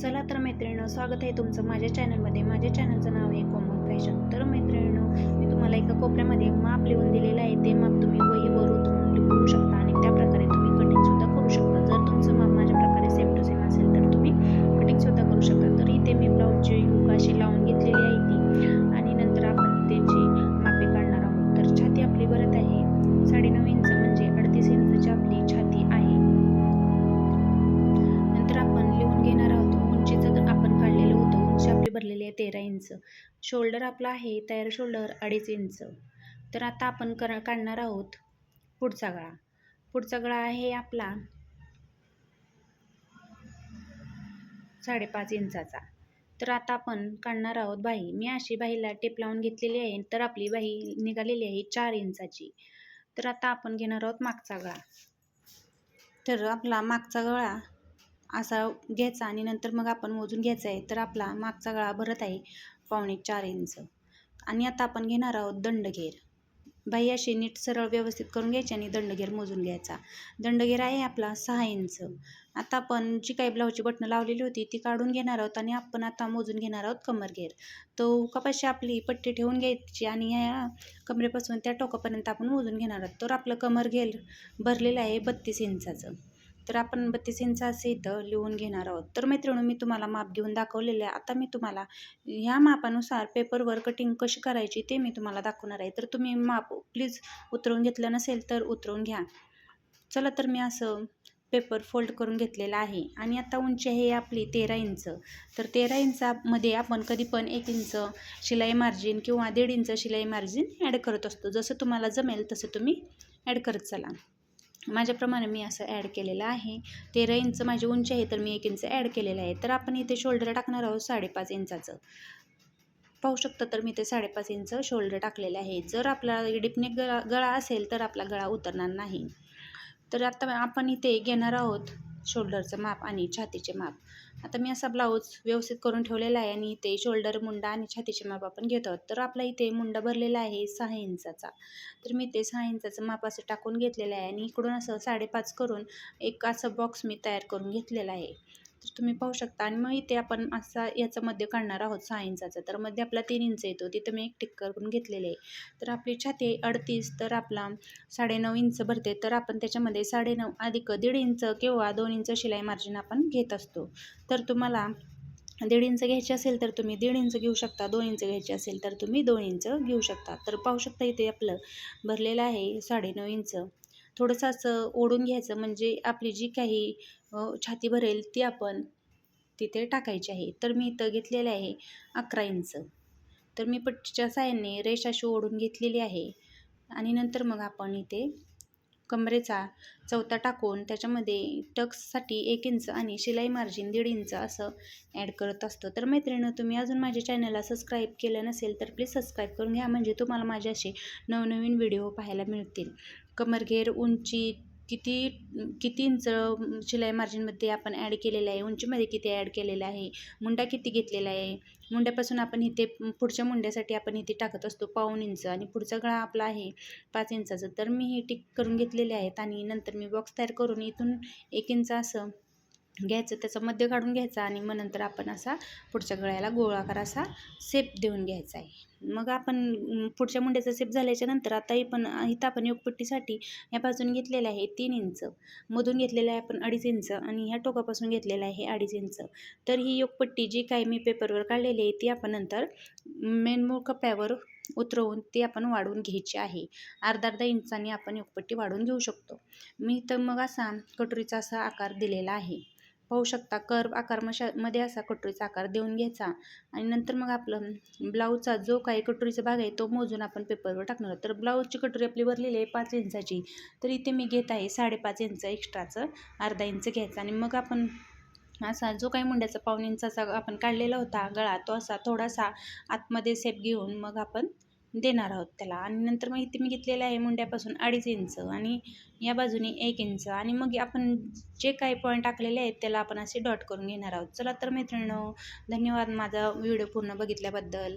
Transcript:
चला तर मैत्रिणीनं स्वागत आहे तुमचं माझ्या चॅनलमध्ये माझ्या चॅनलचं नाव आहे कोमल फॅशन तर मैत्रिणीनं मी तुम्हाला एका कोपऱ्यामध्ये माप लिहून दिलेलं आहे. ते माप तुम्ही वहीवर उतरून लिहू शकता आणि त्या प्रकारे तुम्ही कटिंगसुद्धा करू शकता. जर तुमचं माप माझ्या प्रकारे सेम टू सेम असेल तर तुम्ही कटिंगसुद्धा करू शकता. तर इथे मी ब्लाऊजची हुक अशी लावून इंच. शोल्डर आपला आहे तयार शोल्डर अडीच इंच. तर आता आपण कर काढणार आहोत पुढचा गळा. पुढचा गळा आहे आपला साडेपाच इंचाचा. तर आता आपण काढणार आहोत बाही. मी अशी बाहीला टेप लावून घेतलेली आहे. तर आपली बाही निघालेली आहे चार इंचाची. तर आता आपण घेणार आहोत मागचा गळा. तर आपला मागचा गळा असा घ्यायचा आणि नंतर मग आपण मोजून घ्यायचा आहे. तर आपला मागचा गळा भरत आहे पावणे चार इंच. आणि आता आपण घेणार आहोत दंडघेर. बाई अशी नीट सरळ व्यवस्थित करून घ्यायची आणि दंडघेर मोजून घ्यायचा. दंडघेर आहे आपला सहा इंच. आता आपण जी काही ब्लाऊजची बटणं लावलेली होती ती काढून घेणार आहोत आणि आपण आता मोजून घेणार आहोत कमरघेर. तो कपाशी आपली पट्टी ठेवून घ्यायची आणि या कमरेपासून त्या टोकापर्यंत आपण मोजून घेणार आहोत. तर आपलं कमरघेर भरलेलं आहे बत्तीस इंचाचं. तर आपण बत्तीस इंच असे इथं लिहून घेणार आहोत. तर मैत्रिणी मी तुम्हाला माप घेऊन दाखवलेले आहे. आता मी तुम्हाला ह्या मापानुसार पेपरवर कटिंग कशी करायची ते मी तुम्हाला दाखवणार आहे. तर तुम्ही माप प्लीज उतरवून घेतलं नसेल तर उतरवून घ्या. चला तर मी असं पेपर फोल्ड करून घेतलेला आहे. आणि आता उंची आहे आपली तेरा इंच. तर तेरा इंचामध्ये आपण कधी पण एक इंच शिलाई मार्जिन किंवा दीड इंच शिलाई मार्जिन ॲड करत असतो. जसं तुम्हाला जमेल तसं तुम्ही ॲड करत चला. माझ्याप्रमाणे मी असं ॲड केलेलं आहे. तेरा इंच माझी उंची आहे तर मी एक इंच ॲड केलेलं आहे. तर आपण इथे शोल्डर टाकणार आहोत साडेपाच इंचाचं. पाहू शकता तर मी ते साडेपाच इंच शोल्डर टाकलेले आहे. जर आपला डिपनेक गळा गळा असेल तर आपला गळा उतरणार नाही. तर आता आपण इथे घेणार आहोत शोल्डरचं माप आणि छातीचे माप. आता मी असा ब्लाऊज व्यवस्थित करून ठेवलेला आहे आणि इथे शोल्डर मुंडा आणि छातीचे माप आपण घेत आहोत. तर आपला इथे मुंडा भरलेला आहे सहा इंचाचा. तर मी ते सहा इंचाचं माप असं टाकून घेतलेलं आहे आणि इकडून असं साडेपाच करून एक असं बॉक्स मी तयार करून घेतलेला आहे. तर तुम्ही पाहू शकता. आणि मग इथे आपण असा याचं मध्य काढणार आहोत सहा इंचाचा तर मध्ये आपला तीन इंच येतो. तिथं मी एक टिक करून घेतलेले आहे. तर आपली छाती अडतीस. तर आपला साडेनऊ इंच भरते. तर आपण त्याच्यामध्ये साडेनऊ अधिक दीड इंच किंवा दोन इंच शिलाई मार्जिन आपण घेत असतो. तर तुम्हाला दीड इंच घ्यायची असेल तर तुम्ही दीड इंच घेऊ शकता. दोन इंच घ्यायचे असेल तर तुम्ही दोन इंच घेऊ शकता. तर पाहू शकता इथे आपलं भरलेलं आहे साडेनऊ इंच. थोडंसं असं ओढून घ्यायचं म्हणजे आपली जी काही छाती भरेल ती आपण तिथे टाकायची आहे. तर मी इथं घेतलेलं आहे अकरा इंच. तर मी पट्टीच्या साह्याने रेषाशी ओढून घेतलेली आहे. आणि नंतर मग आपण इथे कमरेचा चौथा टाकून त्याच्यामध्ये टक्ससाठी एक इंच आणि शिलाई मार्जिन दीड इंच असं ॲड करत असतो. तर मैत्रिणी तुम्ही अजून माझ्या चॅनलला सबस्क्राईब केलं नसेल तर प्लीज सबस्क्राईब करून घ्या. म्हणजे तुम्हाला माझे असे नवनवीन व्हिडिओ पाहायला मिळतील. कमरघेर उंची किती किती इंच शिलाई मार्जिनमध्ये आपण ॲड केलेलं आहे? उंचीमध्ये किती ॲड केलेलं आहे? मुंडा किती घेतलेला आहे? मुंड्यापासून आपण इथे पुढच्या मुंड्यासाठी आपण इथे टाकत असतो पाऊन इंच आणि पुढचा गळा आपला आहे पाच इंचाचं. तर मी हे टिक करून घेतलेले आहेत आणि नंतर मी बॉक्स तयार करून इथून एक इंच असं घ्यायचं त्याचा मध्य काढून घ्यायचा आणि मग नंतर आपण असा पुढच्या गळ्याला गोळाकार असा सेप देऊन घ्यायचा आहे. मग आपण पुढच्या मुंड्याचा सेप झाल्याच्यानंतर आताही पण इथं आपण योगपट्टीसाठी ह्या बाजून घेतलेलं आहे तीन इंच. मधून घेतलेलं आहे आपण अडीच इंच आणि ह्या टोकापासून घेतलेलं आहे अडीच इंच. तर ही योगपट्टी जी काही मी पेपरवर काढलेली आहे ती आपण नंतर मेन मूळ कप्प्यावर उतरवून ती आपण वाढवून घ्यायची आहे. अर्धा अर्धा इंचाने आपण योगपट्टी वाढवून घेऊ शकतो. मी तर मग असा कटोरीचा असा आकार दिलेला आहे. पाहू शकता. कर्व आकारमध्ये असा कटोरीचा आकार देऊन घ्यायचा. आणि नंतर मग आपलं ब्लाऊजचा जो काही कटोरीचा भाग आहे तो मोजून आपण पेपरवर टाकणार तर ब्लाऊजची कटोरी आपली भरलेली आहे पाच इंचाची. तर इथे मी घेत आहे साडेपाच इंच एक्स्ट्राचं अर्धा इंच घ्यायचं. आणि मग आपण असा जो काही मुंड्याचा पाऊण इंचाचा आपण काढलेला होता गळा तो असा थोडासा आतमध्ये सेप घेऊन मग आपण देणार आहोत त्याला. आणि नंतर मग इथे मी घेतलेलं आहे मुंड्यापासून अडीच इंच आणि या बाजूने एक इंच. आणि मग आपण जे काही पॉईंट टाकलेले आहेत त्याला आपण असे डॉट करून घेणार आहोत. चला तर मित्रांनो धन्यवाद माझा व्हिडिओ पूर्ण बघितल्याबद्दल.